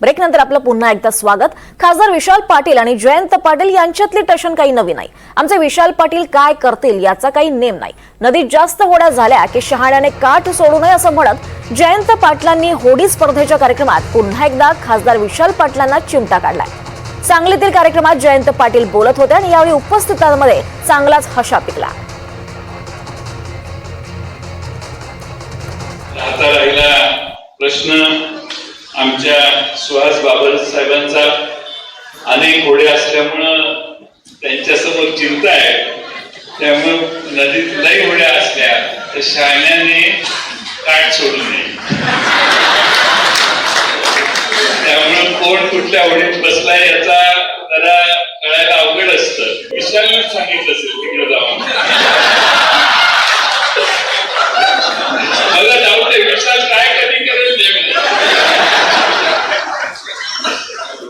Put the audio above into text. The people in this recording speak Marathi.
ब्रेक नंतर आपलं पुन्हा एकदा स्वागत. खासदार विशाल पाटील आणि जयंत पाटील यांच्यातली टशन काही नवी नाही. आमचे विशाल पाटील काय करतील याचा काही नेम नाही. नदीत जास्त होड्या झाल्या की शहाण्याने काठ सोडू नये असं म्हणत जयंत पाटलांनी होडी स्पर्धेच्या कार्यक्रमात पुन्हा एकदा खासदार विशाल पाटलांना चिमटा काढलाय. सांगलीतील कार्यक्रमात जयंत पाटील बोलत होते आणि यावेळी उपस्थितांमध्ये चांगलाच हशा पिकला. प्रश्न. आमच्या सुहास बाबर साहेबांचा अनेक घोडे असल्यामुळं त्यांच्यासमोर चिंता आहे त्यामुळं नदीत लई घोड्या असल्या तर शाण्याने काठ सोडू नये. त्यामुळं कोण कुठल्या होडीत बसलाय याचा जरा कळायला अवघड असतं. विशालनेच सांगितलं असेल.